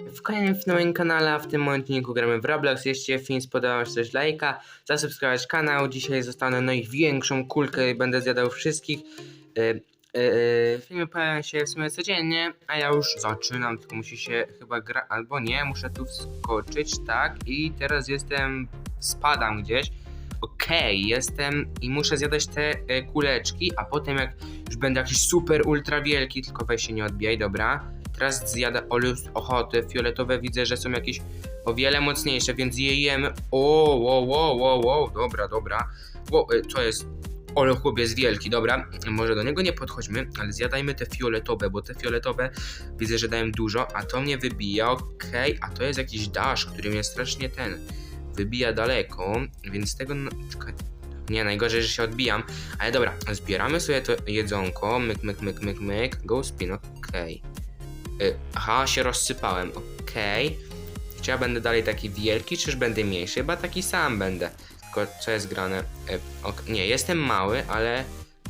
W kolejnym na moim kanale, w tym odcinku gramy w Roblox. Jeśli film spodobał się, też lajka, zasubskrybować kanał. Dzisiaj zostanę największą kulkę i będę zjadał wszystkich. Yy, yy, filmy pojawiają się w sumie codziennie, a ja już zaczynam, tylko musi się chyba gra, albo nie, muszę tu wskoczyć, tak, i teraz jestem, spadam gdzieś. Okej, jestem i muszę zjadać te kuleczki, a potem jak już będę jakiś super ultra wielki, tylko weź się nie odbijaj, dobra. Teraz zjadę olus ochoty, fioletowe widzę, że są jakieś o wiele mocniejsze, więc je jemy. O, wow, wow, wow, wow, dobra, dobra. Wo, e, co jest? Ole chłopiec wielki, dobra, może do niego nie podchodźmy, ale zjadajmy te fioletowe, bo te fioletowe widzę, że dają dużo, a to mnie wybija, okej, a to jest jakiś dash, który mnie strasznie ten wybija daleko, więc z tego, czekaj, nie, najgorzej, że się odbijam, ale dobra, zbieramy sobie to jedzonko, myk, myk, myk, myk, myk, go spin, okej. Y, Aha, się rozsypałem, okej. Czy ja będę dalej taki wielki, czyż będę mniejszy? Chyba taki sam będę. Tylko co jest grane? Y, ok, nie, jestem mały, ale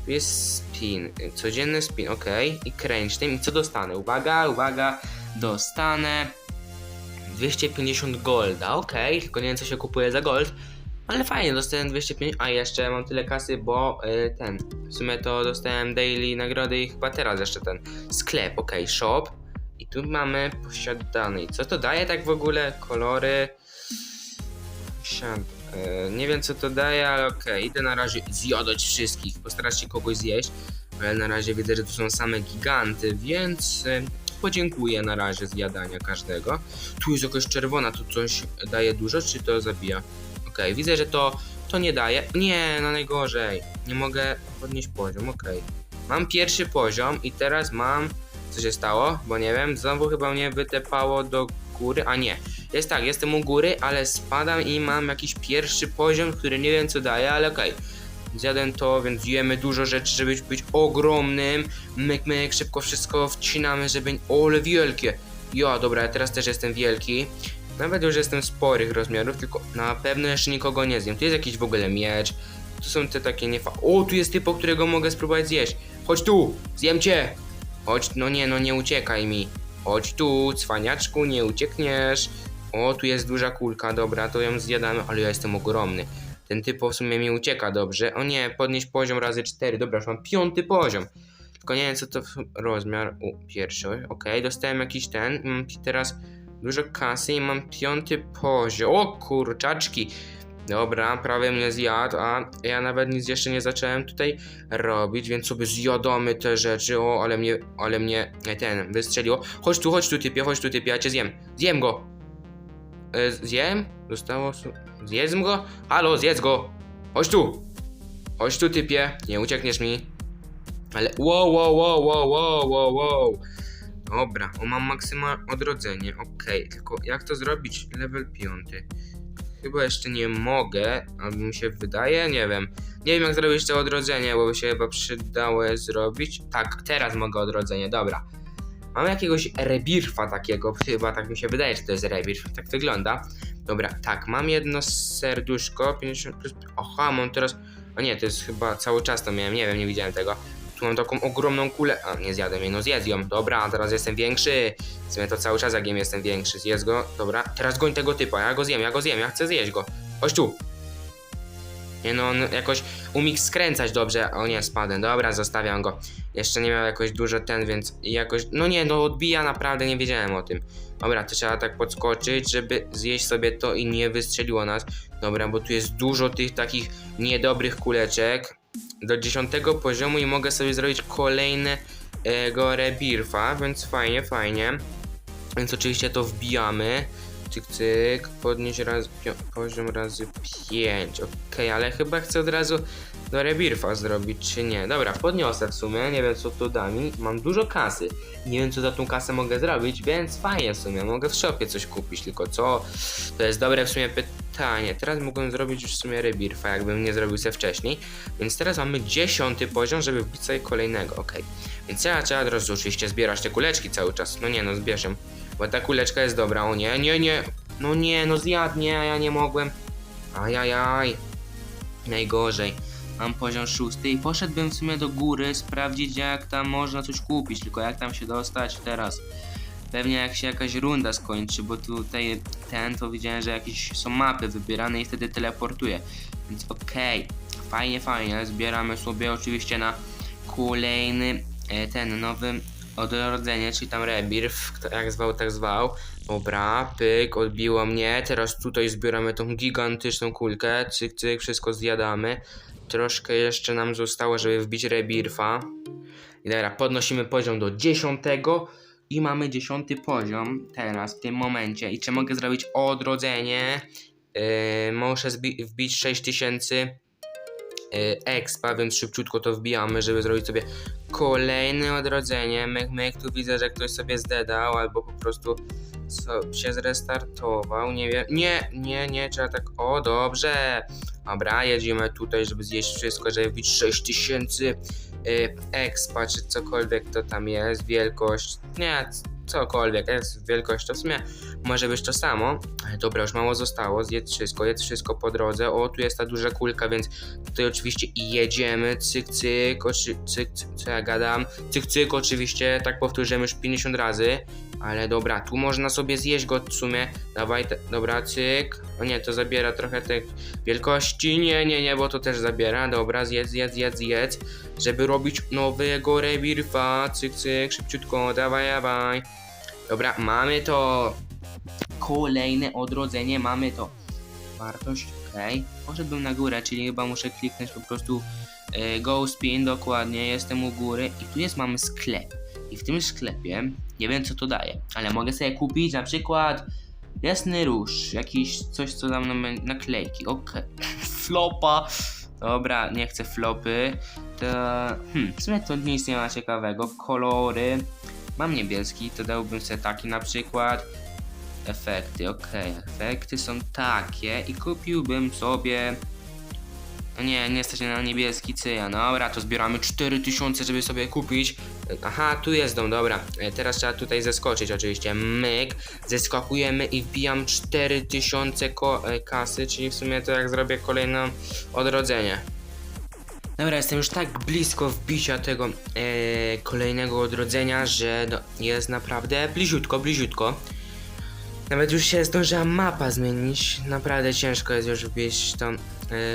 tu jest spin. Y, Codzienny spin, okej. I crunch time. I co dostanę? Uwaga, uwaga. Dostanę 250 golda, okej. Tylko nie wiem co się kupuje za gold. Ale fajnie, dostałem 250. A jeszcze mam tyle kasy, bo y, ten. W sumie to dostałem daily nagrody i chyba teraz jeszcze ten sklep, okej, shop. Tu mamy posiadany. Co to daje tak w ogóle? Kolory. E, nie wiem co to daje, ale okej. Idę na razie zjadać wszystkich. Postarać się kogoś zjeść. Ale na razie widzę, że tu są same giganty, więc e, podziękuję na razie zjadania każdego. Tu jest jakaś czerwona, tu coś daje dużo, czy to zabija? Okej, widzę, że to, to nie daje. Nie, no najgorzej. Nie mogę podnieść poziom, okej. Mam pierwszy poziom i teraz mam co się stało, bo nie wiem, znowu chyba mnie wytepało do góry, a nie. Jest tak, jestem u góry, ale spadam i mam jakiś pierwszy poziom, który nie wiem co daje, ale okej. Zjadłem to, więc jemy dużo rzeczy, żeby być ogromnym. Myk, myk, szybko wszystko wcinamy, żeby... O, ale wielkie! Ja, dobra, ja teraz też jestem wielki. Nawet już jestem sporych rozmiarów, tylko na pewno jeszcze nikogo nie zjem. Tu jest jakiś w ogóle miecz. Tu są te takie niefa... O, tu jest typo, którego mogę spróbować zjeść. Chodź tu, zjem cię! Chodź, no nie, no nie uciekaj mi. Chodź tu, cwaniaczku, nie uciekniesz. O, tu jest duża kulka, dobra, to ją zjadamy, ale ja jestem ogromny. Ten typ w sumie mi ucieka dobrze. O nie, podnieść poziom razy 4, dobra, już mam piąty poziom. Tylko nie wiem co to rozmiar. U, pierwszy, okej, dostałem jakiś ten. Mam teraz dużo kasy i mam piąty poziom. O kurczaczki. Dobra, prawie mnie zjadł, a ja nawet nic jeszcze nie zacząłem tutaj robić, więc sobie zjadamy te rzeczy. O, ale mnie, ale mnie ten wystrzeliło. Chodź tu, chodź tu typie, chodź tu typie, ja cię zjem. Zjem go. E, zjem? Zostało... Zjem go? Halo, zjedz go. Chodź tu. Chodź tu typie, nie uciekniesz mi. Ale wow, wow, wow, wow, wow, wow, wow. Dobra, o mam maksymalne odrodzenie, okej, tylko jak to zrobić? Level 5. Chyba jeszcze nie mogę, albo mi się wydaje, nie wiem. Nie wiem jak zrobić to odrodzenie, bo by się chyba przydało zrobić. Tak, teraz mogę odrodzenie, dobra. Mam jakiegoś rebirfa takiego, chyba tak mi się wydaje, że to jest rebirf, tak wygląda. Dobra, tak, mam jedno serduszko, 50 plus... Oha, mam teraz... O nie, to jest chyba cały czas to miałem, nie wiem, nie widziałem tego. Mam taką ogromną kulę. A, nie zjadłem jej, no zjedz ją. Dobra, teraz jestem większy. Sumie to cały czas jak jem jestem większy. Zjedz go. Dobra, teraz goń tego typa. Ja go zjem, ja go zjem, ja chcę zjeść go. Chodź tu. Nie no, on jakoś umie skręcać dobrze. O nie, spadłem. Dobra, zostawiam go. Jeszcze nie miał jakoś dużo ten, więc jakoś... No nie, no odbija naprawdę, nie wiedziałem o tym. Dobra, to trzeba tak podskoczyć, żeby zjeść sobie to i nie wystrzeliło nas. Dobra, bo tu jest dużo tych takich niedobrych kuleczek. Do 10 poziomu i mogę sobie zrobić kolejnego rebirfa, więc fajnie, fajnie. Więc oczywiście to wbijamy. Cyk, cyk, podnieść raz, poziom razy 5. Okej, ale chyba chcę od razu do rebirfa zrobić, czy nie. Dobra, podniosę w sumie, nie wiem co tu da mi. Mam dużo kasy. Nie wiem co za tą kasę mogę zrobić, więc fajnie w sumie. Mogę w shopie coś kupić, tylko co? To jest dobre w sumie pytanie. Teraz mogłem zrobić już w sumie rebirfa, jakbym nie zrobił se wcześniej. Więc teraz mamy 10 poziom, żeby wbić sobie kolejnego, okej. Więc ja trzeba od razu oczywiście zbierać te kuleczki cały czas. No nie no, zbierzem. Bo ta kuleczka jest dobra, o nie, nie, nie. No nie, no zjadł, nie, a ja nie mogłem. Ajajaj. Najgorzej. Mam poziom szósty i poszedłbym w sumie do góry sprawdzić jak tam można coś kupić, tylko jak tam się dostać teraz. Pewnie jak się jakaś runda skończy, bo tutaj ten to widziałem, że jakieś są mapy wybierane i wtedy teleportuje. Więc okej, fajnie, fajnie. Zbieramy sobie oczywiście na kolejny e, ten nowy odrodzenie, czyli tam rebirth, kto jak zwał, tak zwał. Dobra, pyk, odbiło mnie. Teraz tutaj zbieramy tą gigantyczną kulkę. Cyk, cyk, wszystko zjadamy. Troszkę jeszcze nam zostało, żeby wbić rebirfa. I dobra, podnosimy poziom do 10 i mamy 10 poziom teraz, w tym momencie. I czy mogę zrobić odrodzenie? Yy, muszę wbić 6000 yy, expa, więc szybciutko to wbijamy, żeby zrobić sobie kolejne odrodzenie. Myk, myk, tu widzę, że ktoś sobie zdedał albo po prostu się zrestartował. Nie wiem. Nie, nie, nie, trzeba tak. O, dobrze. Dobra, jedziemy tutaj, żeby zjeść wszystko, żeby wbić 6000 y, expa, czy cokolwiek to tam jest, wielkość, nie, cokolwiek, jest wielkość, to w sumie może być to samo. Dobra, już mało zostało, zjedz wszystko, jedz wszystko po drodze. O, tu jest ta duża kulka, więc tutaj oczywiście jedziemy, cyk, cyk, oczy, cyk, cyk, co ja gadam, cyk, cyk, oczywiście, tak powtórzyłem już 50 razy. Ale dobra, tu można sobie zjeść go w sumie. Dawaj, dobra, cyk. O nie, to zabiera trochę tych wielkości. Nie, nie, nie, bo to też zabiera. Dobra, zjedz, zjedz, zjedz, zjedz. Żeby robić nowego rebirfa. Cyk, cyk, szybciutko, dawaj, dawaj. Dobra, mamy to. Kolejne odrodzenie, mamy to. Wartość, okej. Poszedłbym na górę, czyli chyba muszę kliknąć po prostu e, go spin, dokładnie, jestem u góry. I tu jest, mamy sklep. I w tym sklepie, nie wiem co to daje, ale mogę sobie kupić na przykład jasny róż, jakiś coś co tam na naklejki, okej. Flopa. Dobra, nie chcę flopy. To, hmm, w sumie to nic nie ma ciekawego. Kolory. Mam niebieski, to dałbym sobie taki na przykład. Efekty, okej. Efekty są takie i kupiłbym sobie. No nie, nie stać na niebieski cyjan. Dobra, to zbieramy 4000, żeby sobie kupić. Aha, tu jest dom, dobra. E, Teraz trzeba tutaj zeskoczyć oczywiście. Myk. Zeskakujemy i wbijam 4000 ko- e, kasy, czyli w sumie to jak zrobię kolejne odrodzenie. Dobra, jestem już tak blisko wbicia tego e, kolejnego odrodzenia, że no, jest naprawdę bliziutko, bliziutko. Nawet już się zdążyła mapa zmienić. Naprawdę ciężko jest już wbić to e,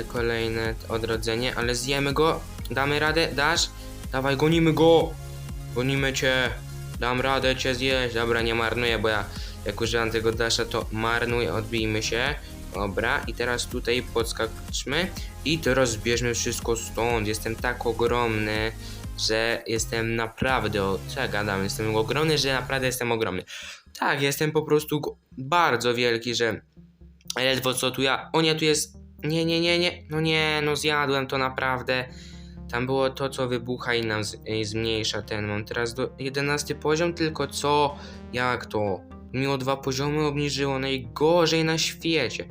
kolejne odrodzenie, ale zjemy go. Damy radę, dasz? Dawaj, gonimy go! Gonimy cię! Dam radę cię zjeść. Dobra, nie marnuję, bo ja jak używam tego dasza, to marnuję, odbijmy się. Dobra, i teraz tutaj podskaczmy i teraz zbierzmy wszystko stąd. Jestem tak ogromny, że jestem naprawdę, o, co gadam, jestem ogromny, że naprawdę jestem ogromny. Tak, jestem po prostu bardzo wielki, że ledwo co tu ja. O nie, tu jest. Nie, nie, nie, nie. No nie, no zjadłem to naprawdę. Tam było to, co wybucha i nam z, i zmniejsza ten. Mam teraz do 11 poziom, tylko co? Jak to? Mi o dwa poziomy obniżyło najgorzej na świecie.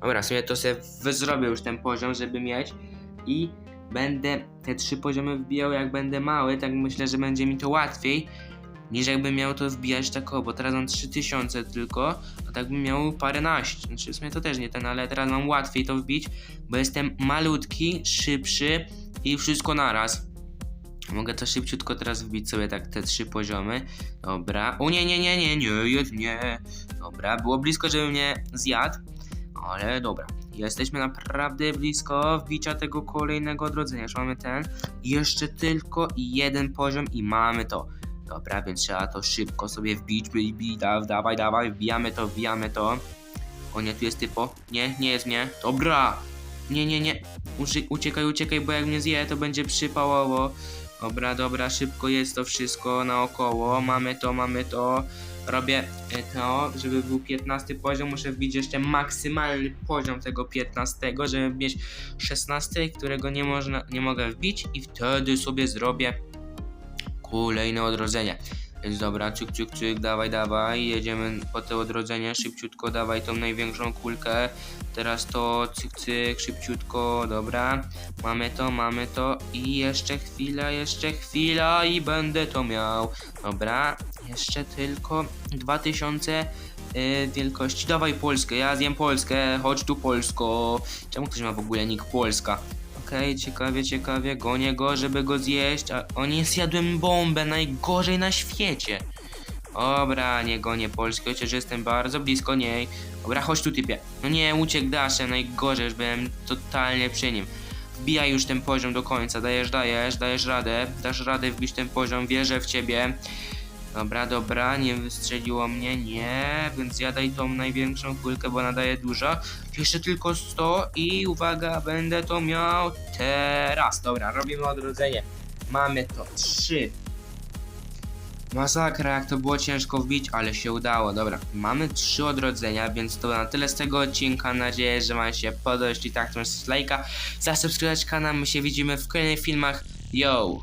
Dobra, w sumie to sobie zrobię już ten poziom, żeby mieć i będę te trzy poziomy wbijał jak będę mały, tak myślę, że będzie mi to łatwiej niż jakbym miał to wbijać tak bo teraz mam 3000 tylko, a tak bym miał paręnaście. Znaczy w sumie to też nie ten, ale teraz mam łatwiej to wbić, bo jestem malutki, szybszy i wszystko naraz. Mogę to szybciutko teraz wbić sobie tak te trzy poziomy. Dobra. O nie, nie, nie, nie, nie, jedz nie. Dobra, było blisko, żeby mnie zjadł, ale dobra. Jesteśmy naprawdę blisko wbicia tego kolejnego odrodzenia. Już mamy ten. Jeszcze tylko jeden poziom i mamy to. Dobra, więc trzeba to szybko sobie wbić, baby, da, dawaj, dawaj, wbijamy to, wbijamy to. O nie, tu jest typo. Nie, nie jest mnie. Dobra. Nie, nie, nie. Uciekaj, uciekaj, bo jak mnie zje, to będzie przypałowo. Dobra, dobra, szybko jest to wszystko naokoło. Mamy to, mamy to. Robię e, to, żeby był 15 poziom, muszę wbić jeszcze maksymalny poziom tego 15, żeby mieć 16, którego nie można, nie mogę wbić i wtedy sobie zrobię kolejne odrodzenie. Więc dobra, cyk, cyk, cyk, dawaj, dawaj, jedziemy po to odrodzenie, szybciutko, dawaj tą największą kulkę. Teraz to, cyk, cyk, szybciutko, dobra. Mamy to, mamy to i jeszcze chwila, jeszcze chwila i będę to miał. Dobra, jeszcze tylko 2000 yy, wielkości. Dawaj Polskę, ja zjem Polskę, chodź tu Polsko. Czemu ktoś ma w ogóle nick Polska? Okej, ciekawie, ciekawie, gonię go, żeby go zjeść, a o nie, zjadłem bombę, najgorzej na świecie. Dobra, nie gonię Polski, chociaż jestem bardzo blisko niej. Dobra, chodź tu typie. No nie, uciekł Daszem, najgorzej, już byłem totalnie przy nim. Wbijaj już ten poziom do końca, dajesz, dajesz, dajesz radę, dasz radę wbić ten poziom, wierzę w ciebie. Dobra, dobra, nie wystrzeliło mnie, nie, więc jadaj tą największą kulkę, bo nadaje dużo. Jeszcze tylko 100 i uwaga, będę to miał teraz. Dobra, robimy odrodzenie. Mamy to, 3. Masakra, jak to było ciężko wbić, ale się udało. Dobra, mamy trzy odrodzenia, więc to na tyle z tego odcinka. Mam nadzieję, że Wam się podoba. Jeśli tak, to lajka, zasubskrybować kanał. My się widzimy w kolejnych filmach. Yo!